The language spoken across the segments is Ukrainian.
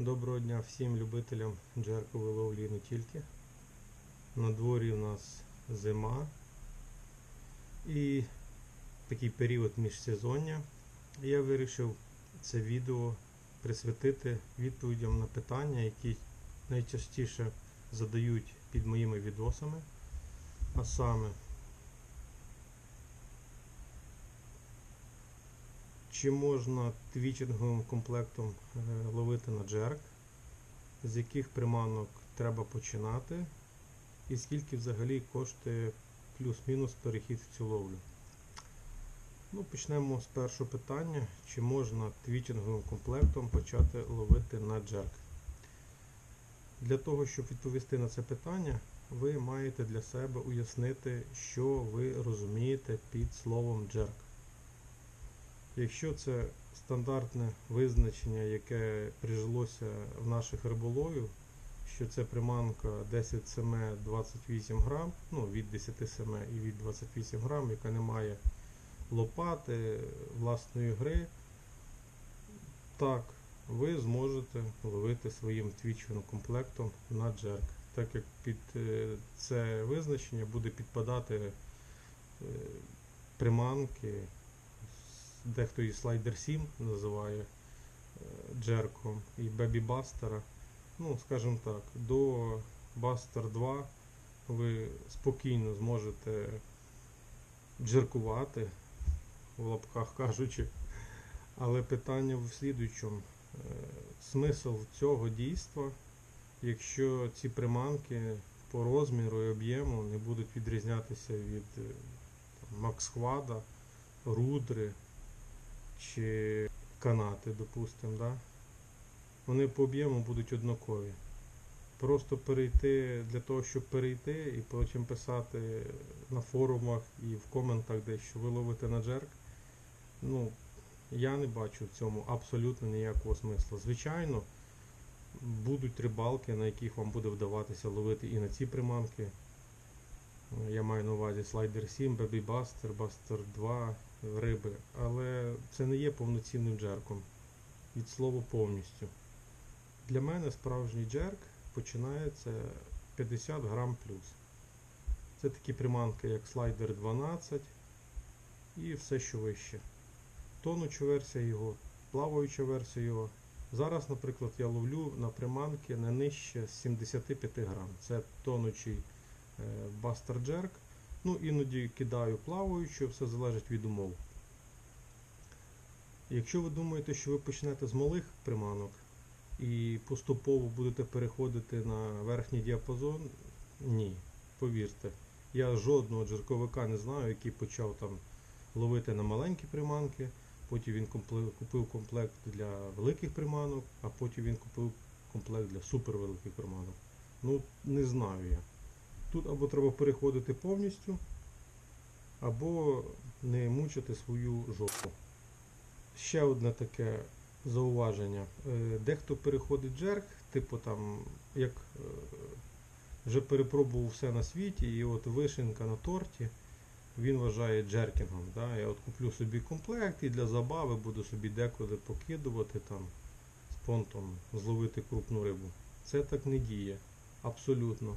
Доброго дня всім любителям джеркової ловлі не тільки. На дворі у нас зима і такий період міжсезоння. Я вирішив це відео присвятити відповідям на питання, які найчастіше задають під моїми відосами. А саме, чи можна твічинговим комплектом е, ловити на джерк, з яких приманок треба починати, і скільки взагалі коштує плюс-мінус перехід в цю ловлю. Ну, Почнемо з першого питання, чи можна твічинговим комплектом почати ловити на джерк. Для того, щоб відповісти на це питання, ви маєте для себе уяснити, що ви розумієте під словом джерк. Якщо це стандартне визначення, яке прижилося в наших риболовів, що це приманка 10 см 28 грам, ну від 10 см і від 28 грам, яка не має лопати, власної гри, так, ви зможете ловити своїм твічним комплектом на джерк. Так як під е, це визначення буде підпадати е, приманки, дехто і слайдер 7 називає е, джерком, і Baby Buster. Ну, скажімо так, до Buster 2 ви спокійно зможете джеркувати, в лапках кажучи. Але питання в слідуючому. Е, Смисл цього дійства, якщо ці приманки по розміру і об'єму не будуть відрізнятися від е, Максхвада, рудри чи канати, допустимо, да? вони по об'єму будуть однакові. Просто перейти для того, щоб перейти і потім писати на форумах і в коментах десь, що ви ловите на джерк, ну, я не бачу в цьому абсолютно ніякого смислу. Звичайно, будуть рибалки, на яких вам буде вдаватися ловити і на ці приманки. Я маю на увазі слайдер 7, Baby Buster, Buster 2 риби, але це не є повноцінним джерком. Від слова повністю. Для мене справжній джерк починається 50 грам плюс. Це такі приманки, як слайдер 12 і все, що вище. Тонуча версія його, плаваюча версія його. Зараз, наприклад, я ловлю на приманки не нижче 75 грам. Це тонучий е, Buster Jerk. Ну, іноді кидаю плаваючу, все залежить від умов. Якщо ви думаєте, що ви почнете з малих приманок і поступово будете переходити на верхній діапазон, ні, повірте. Я жодного джерковика не знаю, який почав там ловити на маленькі приманки, потім він купив комплект для великих приманок, а потім він купив комплект для супервеликих приманок. Ну, не знаю я. Тут або треба переходити повністю, або не мучити свою жопу. Ще одне таке зауваження. Е, Дехто переходить джерк, типу там, як е, вже перепробував все на світі, і от вишенка на торті він вважає джеркінгом. Да? Я от куплю собі комплект і для забави буду собі деколи покидувати там з понтом, зловити крупну рибу. Це так не діє. Абсолютно.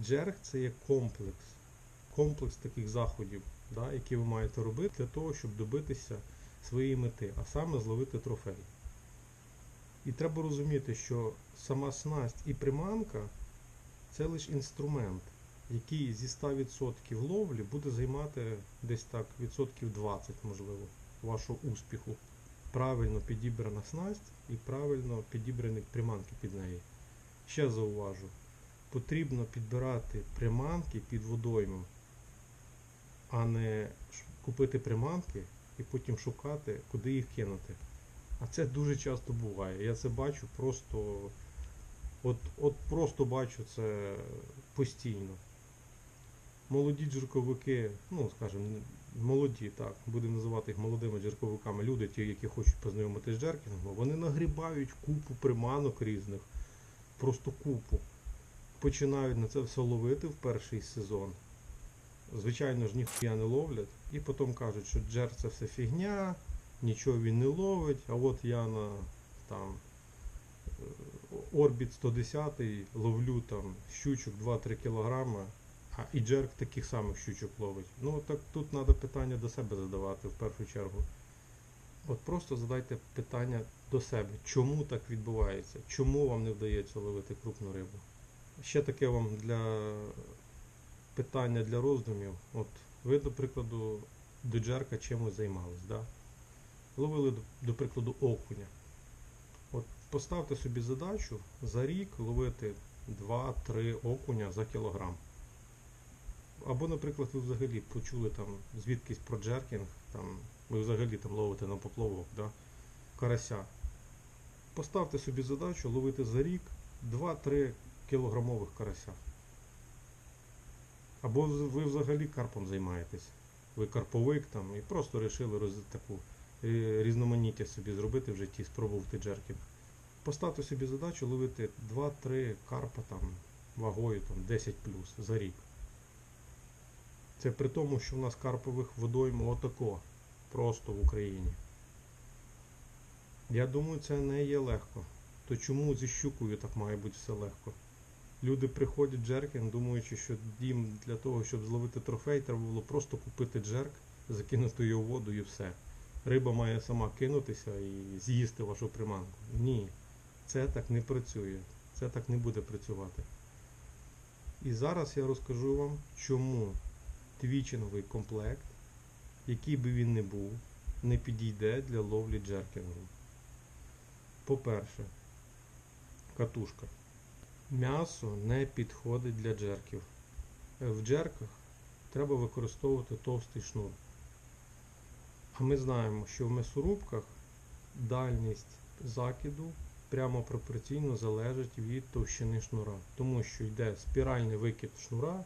Джерк це є комплекс. Комплекс таких заходів, да, які ви маєте робити для того, щоб добитися своєї мети, а саме зловити трофей. І треба розуміти, що сама снасть і приманка це лише інструмент, який зі 100% ловлі буде займати десь так відсотків 20, можливо, вашого успіху. Правильно підібрана снасть і правильно підібрані приманки під неї. Ще зауважу, потрібно підбирати приманки під водоймом, а не купити приманки і потім шукати, куди їх кинути. А це дуже часто буває. Я це бачу просто. От, от просто бачу це постійно. Молоді джерковики, ну скажімо, молоді, так, будемо називати їх молодими джерковиками, люди, ті, які хочуть познайомитися з джеркінгом, вони нагрібають купу приманок різних, просто купу. Починають на це все ловити в перший сезон. Звичайно ж, ніхуя не ловлять, і потім кажуть, що джер це все фігня, нічого він не ловить, а от я на там е, Орбіт 110 ловлю там щучок 2-3 кілограма, а і джерк таких самих щучок ловить. Ну так тут треба питання до себе задавати в першу чергу. От просто задайте питання до себе, чому так відбувається, чому вам не вдається ловити крупну рибу. Ще таке вам для питання для роздумів. От ви, до прикладу, до джерка чимось займались, да? ловили, до прикладу, окуня. От поставте собі задачу за рік ловити 2-3 окуня за кілограм. Або, наприклад, ви взагалі почули там звідкись про джеркінг, там, ви взагалі там ловите на поплавок, да? карася. Поставте собі задачу ловити за рік 2-3 кілограмових карася. Або ви взагалі карпом займаєтесь. Ви карповик там і просто вирішили роз, таку е, різноманіття собі зробити в житті, спробувати джеркінг. Поставте собі задачу ловити 2-3 карпа там вагою там 10 за рік. Це при тому, що в нас карпових водойм отако, просто в Україні. Я думаю, це не є легко. То чому зі щукою так має бути все легко? Люди приходять джеркін, думаючи, що їм для того, щоб зловити трофей, треба було просто купити джерк, закинути його в воду і все. Риба має сама кинутися і з'їсти вашу приманку. Ні, це так не працює. Це так не буде працювати. І зараз я розкажу вам, чому твічинговий комплект, який би він не був, не підійде для ловлі джеркінгу. По-перше, катушка. М'ясо не підходить для джерків. В джерках треба використовувати товстий шнур. А ми знаємо, що в м'ясорубках дальність закиду прямо пропорційно залежить від товщини шнура. Тому що йде спіральний викид шнура,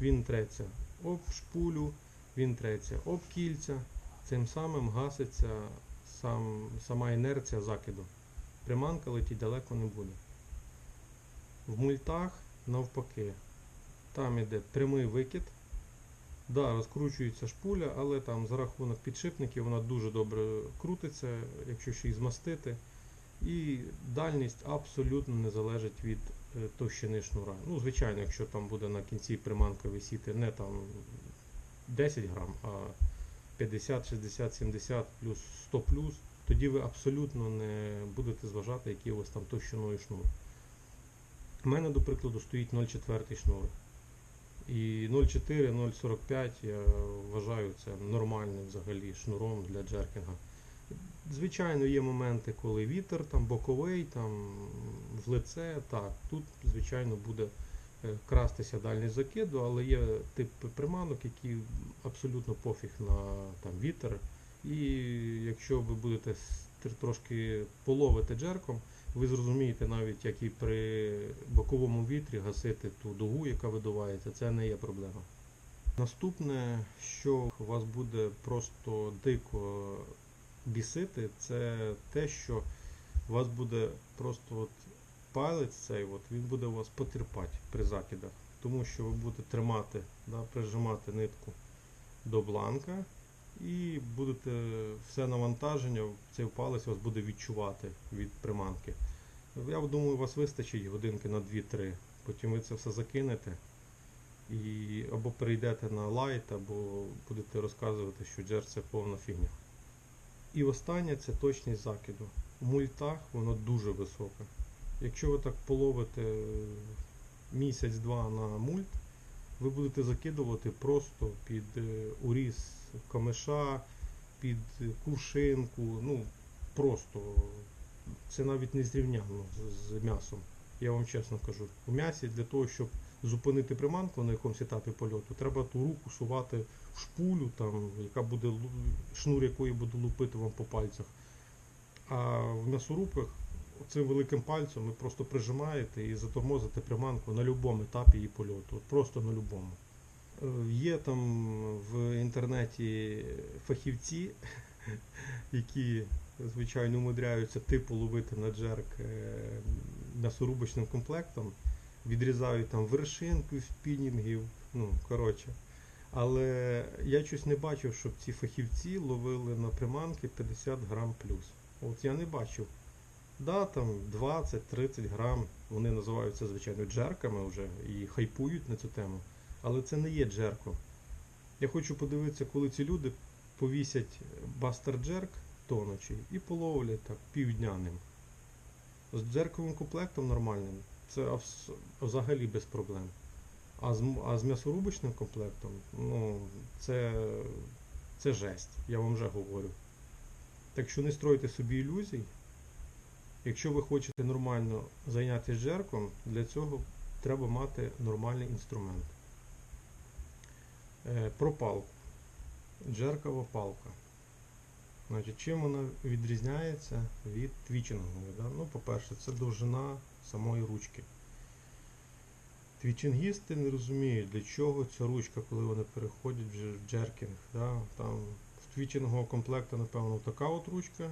він треться об шпулю, він треться об кільця, цим самим гаситься сам, сама інерція закиду. Приманка летіть далеко не буде. В мультах навпаки. Там іде прямий викид. Да, розкручується шпуля, але там за рахунок підшипників вона дуже добре крутиться, якщо ще й змастити. І дальність абсолютно не залежить від е, товщини шнура. Ну, звичайно, якщо там буде на кінці приманка висіти не там 10 грам, а 50, 60, 70 плюс 100 плюс, тоді ви абсолютно не будете зважати, який у вас там товщиною шнур. У мене, до прикладу, стоїть 0,4 шнур. І 0,4, 0,45 я вважаю це нормальним взагалі шнуром для джеркінга. Звичайно, є моменти, коли вітер там боковий, там в лице, так, тут, звичайно, буде е, крастися дальність закиду, але є типи приманок, які абсолютно пофіг на там, вітер. І якщо ви будете трошки половити джерком, ви зрозумієте навіть, як і при боковому вітрі гасити ту дугу, яка видувається, це не є проблема. Наступне, що вас буде просто дико бісити, це те, що у вас буде просто от палець цей, от, він буде у вас потерпати при закидах, тому що ви будете тримати, да, прижимати нитку до бланка і будете все навантаження, цей палець вас буде відчувати від приманки. Я думаю, у вас вистачить годинки на 2-3. Потім ви це все закинете і або перейдете на лайт, або будете розказувати, що джер це повна фігня. І останнє це точність закиду. В мультах воно дуже високе. Якщо ви так половите місяць-два на мульт, ви будете закидувати просто під е, уріз камиша, під кувшинку, ну просто це навіть не зрівняно з, м'ясом. Я вам чесно кажу. У м'ясі для того, щоб зупинити приманку на якомусь етапі польоту, треба ту руку сувати в шпулю, там, яка буде шнур якої буде лупити вам по пальцях. А в м'ясорубках цим великим пальцем ви просто прижимаєте і затормозите приманку на будь-якому етапі її польоту. Просто на будь-якому. Е, Є там в інтернеті фахівці, які, звичайно, умудряються типу ловити на джерк е, м'ясорубочним комплектом, відрізають там вершинку спінінгів, ну, коротше. Але я щось не бачив, щоб ці фахівці ловили на приманки 50 грам плюс. От я не бачив. Да, там 20-30 грам, вони називаються, звичайно, джерками вже і хайпують на цю тему. Але це не є джерком. Я хочу подивитися, коли ці люди повісять бастер джерк тонучий і половлять так півдня ним. З джерковим комплектом нормальним це взагалі без проблем. А з, а з м'ясорубочним комплектом, ну, це, це жесть, я вам вже говорю. Так що не стройте собі ілюзій. Якщо ви хочете нормально зайнятися джерком, для цього треба мати нормальний інструмент. Е, про палку. Джеркова палка. Значить, чим вона відрізняється від твічингової? Да? Ну, по-перше, це довжина самої ручки. Твічингісти не розуміють, для чого ця ручка, коли вони переходять в джеркінг. Да? Там в твічингового комплекту, напевно, така от ручка.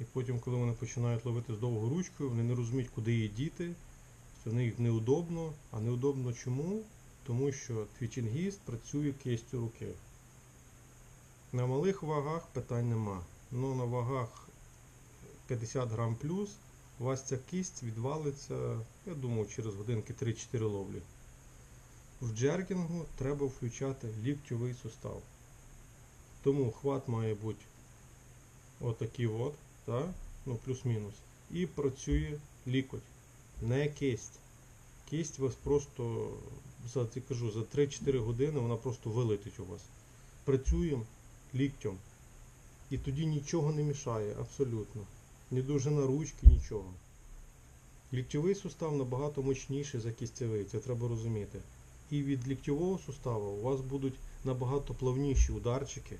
І потім, коли вони починають ловити з довгою ручкою, вони не розуміють, куди її діти. Що в них неудобно. А неудобно чому? Тому що твічингіст працює кистю руки. На малих вагах питань нема. Ну на вагах 50 грам плюс у вас ця кість відвалиться, я думаю, через годинки 3-4 ловлі. В джеркінгу треба включати ліктьовий сустав. Тому хват має бути отакий от, так? ну плюс-мінус. І працює лікоть, не кисть. Кисть вас просто за, я кажу, за 3-4 години вона просто вилетить у вас. Працюємо ліктем. І тоді нічого не мішає, абсолютно. Ні довжина ручки, нічого. Ліктьовий сустав набагато мощніший за кістєвий, це треба розуміти. І від ліктьового суставу у вас будуть набагато плавніші ударчики,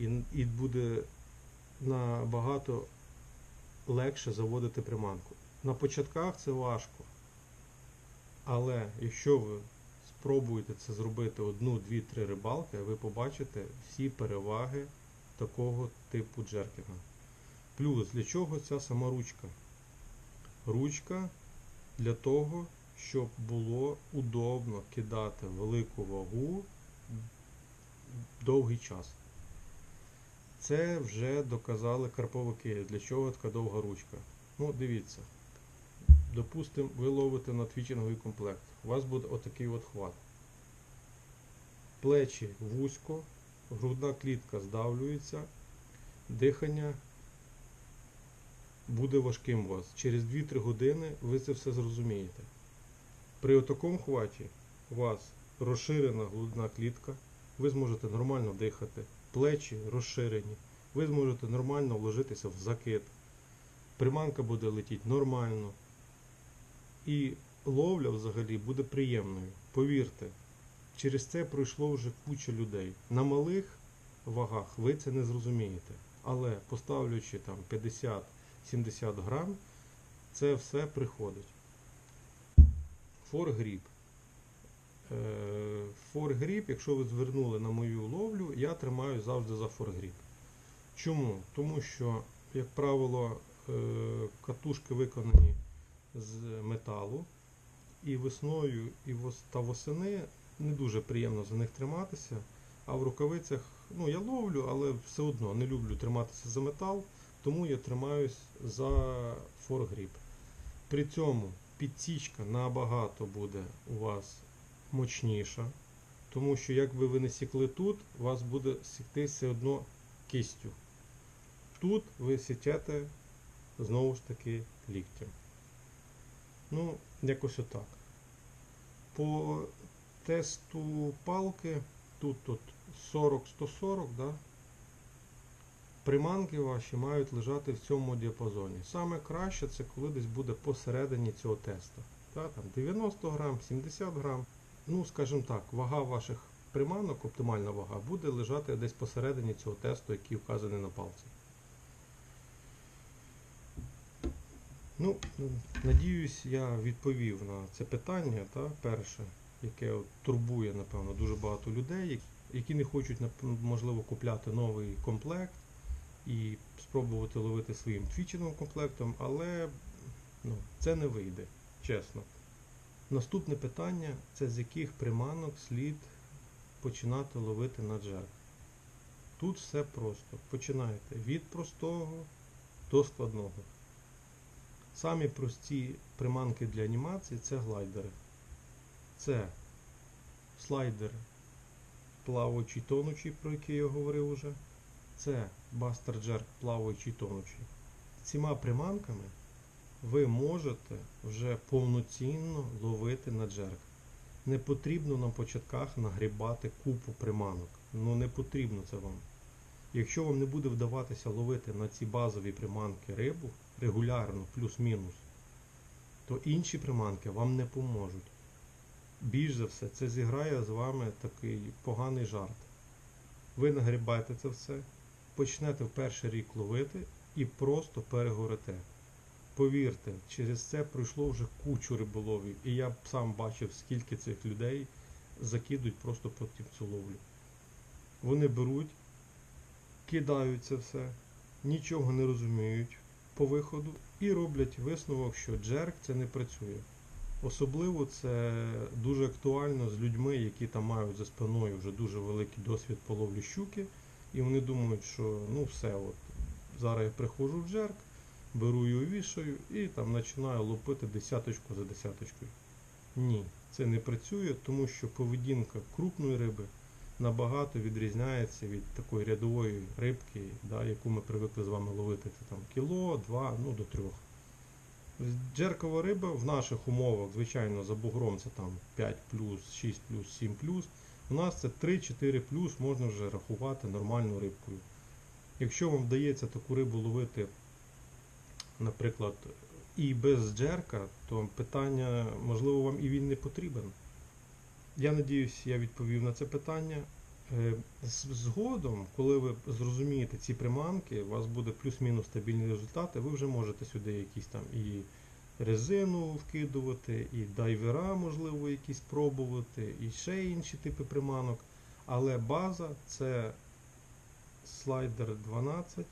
і, і буде набагато легше заводити приманку. На початках це важко. Але якщо ви спробуєте це зробити одну, дві, три рибалки, ви побачите всі переваги такого типу джеркінга. Плюс для чого ця сама ручка? Ручка для того, щоб було удобно кидати велику вагу довгий час. Це вже доказали карповики, для чого така довга ручка. Ну, дивіться. Допустимо, ви ловите на твічинговий комплект. У вас буде отакий от хват. Плечі вузько, грудна клітка здавлюється, дихання буде важким у вас. Через 2-3 години ви це все зрозумієте. При такому хваті у вас розширена грудна клітка, ви зможете нормально дихати, плечі розширені, ви зможете нормально вложитися в закид. Приманка буде летіти нормально. І ловля взагалі буде приємною. Повірте, через це пройшло вже куча людей. На малих вагах ви це не зрозумієте. Але поставлячи там 50-70 грам, це все приходить. Форгріп. Е, Форгріп, якщо ви звернули на мою ловлю, я тримаю завжди за форгріп. Чому? Тому що, як правило, е, катушки виконані з металу, і весною і та восени не дуже приємно за них триматися. А в рукавицях, ну я ловлю, але все одно не люблю триматися за метал, тому я тримаюсь за форгріп. При цьому підсічка набагато буде у вас мощніша, тому що якби ви не сікли тут, вас буде сікти все одно кистю. Тут ви січете знову ж таки ліктем. Ну, якось отак. По тесту палки, тут тут 40-140, да? приманки ваші мають лежати в цьому діапазоні. Саме краще це коли десь буде посередині цього тесту. Да? Там 90 грам, 70 грам. Ну, скажімо так, вага ваших приманок, оптимальна вага, буде лежати десь посередині цього тесту, який вказаний на палці. Ну, надіюсь, я відповів на це питання, та, перше, яке от турбує, напевно, дуже багато людей, які не хочуть, можливо, купляти новий комплект і спробувати ловити своїм твіченовим комплектом, але ну, це не вийде, чесно. Наступне питання це з яких приманок слід починати ловити на джек. Тут все просто. Починайте від простого до складного. Самі прості приманки для анімації це глайдери. Це слайдер плаваючий тонучий, про який я говорив уже. Це бастер джерк плаваючий тонучий. Цими приманками ви можете вже повноцінно ловити на джерк. Не потрібно на початках нагрібати купу приманок. Ну не потрібно це вам. Якщо вам не буде вдаватися ловити на ці базові приманки рибу регулярно, плюс-мінус, то інші приманки вам не поможуть. Більш за все, це зіграє з вами такий поганий жарт. Ви нагрібаєте це все, почнете в перший рік ловити і просто перегорите. Повірте, через це пройшло вже кучу риболовів, і я сам бачив, скільки цих людей закидують просто потім цю ловлю. Вони беруть, кидають це все, нічого не розуміють по виходу і роблять висновок, що джерк це не працює. Особливо це дуже актуально з людьми, які там мають за спиною вже дуже великий досвід по ловлі щуки, і вони думають, що ну все, от зараз я приходжу в джерк, беру її вішаю і там починаю лупити десяточку за десяточкою. Ні, це не працює, тому що поведінка крупної риби набагато відрізняється від такої рядової рибки, да, яку ми привикли з вами ловити. Це там кіло, два, ну до трьох. Джеркова риба в наших умовах, звичайно, за бугром це там 5 6 7 У нас це 3-4 можна вже рахувати нормальною рибкою. Якщо вам вдається таку рибу ловити, наприклад, і без джерка, то питання, можливо, вам і він не потрібен. Я надіюсь, я відповів на це питання. Е, Згодом, коли ви зрозумієте ці приманки, у вас буде плюс-мінус стабільні результати, ви вже можете сюди якісь там і резину вкидувати, і дайвера, можливо, якісь пробувати, і ще інші типи приманок. Але база це слайдер 12,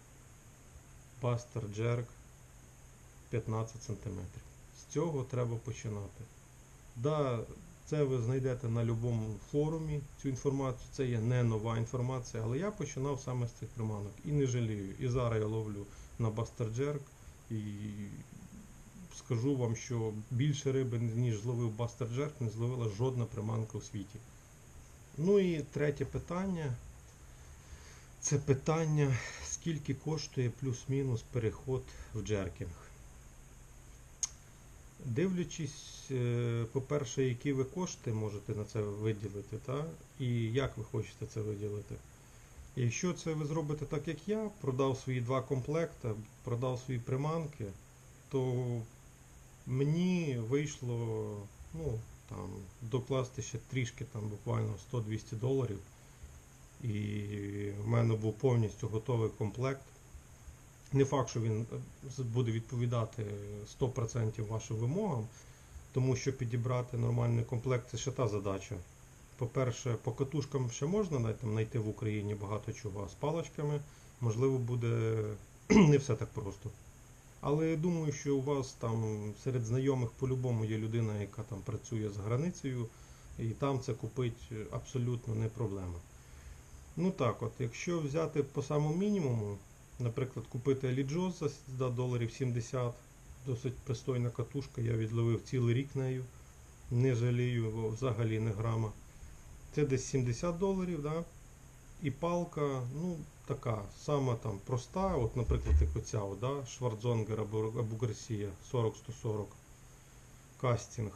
бастер джерк 15 см. З цього треба починати. Да, це ви знайдете на будь-якому форумі цю інформацію. Це є не нова інформація, але я починав саме з цих приманок і не жалію. І зараз я ловлю на бастер джерк і скажу вам, що більше риби, ніж зловив бастер джерк, не зловила жодна приманка у світі. Ну і третє питання. Це питання, скільки коштує плюс-мінус переход в джеркінг. Дивлячись, е, по-перше, які ви кошти можете на це виділити, та? і як ви хочете це виділити. Якщо це ви зробите так, як я, продав свої два комплекти, продав свої приманки, то мені вийшло ну, там, докласти ще трішки, там, буквально 100-200 доларів. І в мене був повністю готовий комплект. Не факт, що він е, буде відповідати 100% вашим вимогам, тому що підібрати нормальний комплект це ще та задача. По-перше, по катушкам ще можна там, знайти в Україні багато чого, а з паличками можливо буде не все так просто. Але я думаю, що у вас там серед знайомих по-любому є людина, яка там працює за границею, і там це купить абсолютно не проблема. Ну так от, якщо взяти по самому мінімуму, наприклад, купити Аліджос за, за доларів 70, досить пристойна катушка, я відловив цілий рік нею, не жалію взагалі не грама. Це десь 70 доларів, да? і палка, ну, така, сама там проста, от, наприклад, як оця, да? Шварцзонгер або, або Гарсія 40-140 кастинг.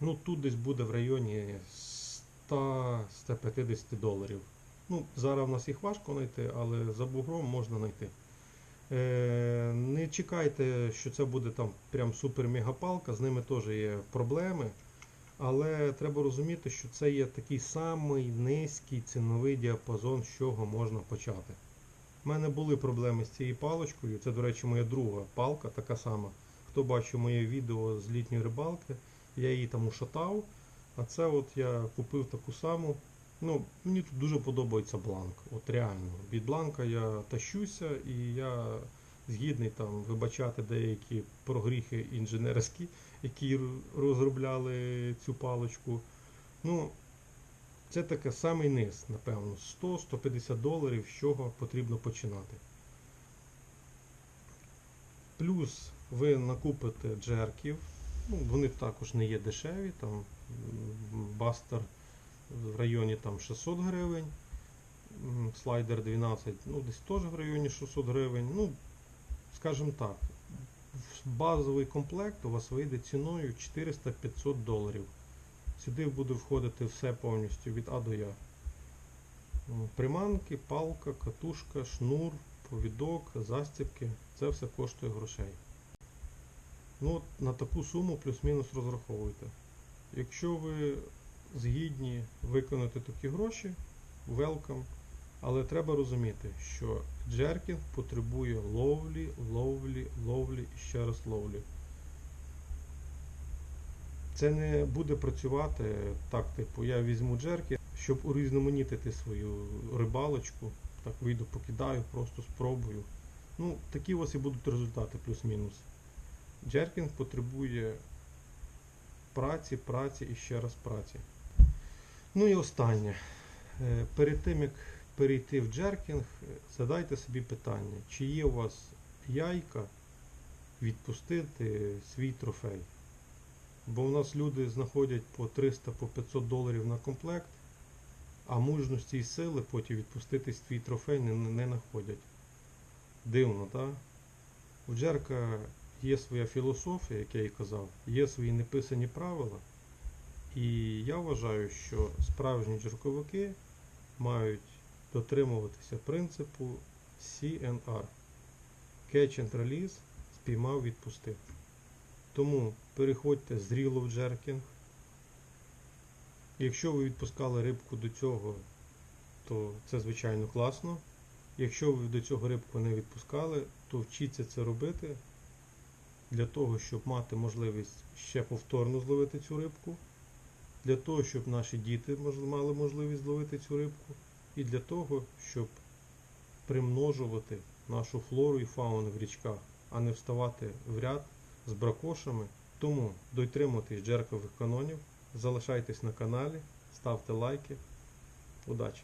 Ну, тут десь буде в районі 100-150 доларів. Ну, зараз в нас їх важко знайти, але за бугром можна знайти. Е, не чекайте, що це буде там прям супер-мегапалка, з ними теж є проблеми. Але треба розуміти, що це є такий самий низький ціновий діапазон, з чого можна почати. У мене були проблеми з цією паличкою. Це, до речі, моя друга палка, така сама. Хто бачив моє відео з літньої рибалки, я її там ушатав. А це от я купив таку саму. Ну, мені тут дуже подобається бланк. От реально. Від бланка я тащуся і я згідний там вибачати деякі прогріхи інженерські, які розробляли цю паличку. Ну, це таке самий низ, напевно, 100-150 доларів, з чого потрібно починати. Плюс ви накупите джерків. Ну, вони також не є дешеві, там бастер в районі там 600 гривень, слайдер 12, ну десь теж в районі 600 гривень. Ну, скажімо так, базовий комплект у вас вийде ціною 400-500 доларів. Сюди буде входити все повністю від А до Я. Приманки, палка, катушка, шнур, повідок, застібки. Це все коштує грошей. Ну, от на таку суму плюс-мінус розраховуйте. Якщо ви згідні виконати такі гроші, welcome. Але треба розуміти, що джеркінг потребує ловлі, ловлі, ловлі і ще раз ловлі. Це не буде працювати так, типу, я візьму джерки, щоб урізноманітити свою рибалочку. Так вийду, покидаю, просто спробую. Ну, такі у вас і будуть результати, плюс-мінус. Джеркінг потребує праці, праці і ще раз праці. Ну і останнє. Е, Перед тим як перейти в джеркінг, задайте собі питання, чи є у вас яйка відпустити свій трофей. Бо у нас люди знаходять по 300 по 500 доларів на комплект, а мужності і сили потім відпустити свій трофей не, не знаходять. Дивно, так? У Джерка є своя філософія, як я і казав, є свої неписані правила. І я вважаю, що справжні джерковики мають дотримуватися принципу CNR. Catch and Release спіймав, відпустив. Тому переходьте зріло в джеркінг. Якщо ви відпускали рибку до цього, то це звичайно класно. Якщо ви до цього рибку не відпускали, то вчіться це робити для того, щоб мати можливість ще повторно зловити цю рибку, для того, щоб наші діти мали можливість зловити цю рибку, і для того, щоб примножувати нашу флору і фауну в річках, а не вставати в ряд з бракошами. Тому дотримуйтесь джеркових канонів, залишайтесь на каналі, ставте лайки. Удачі!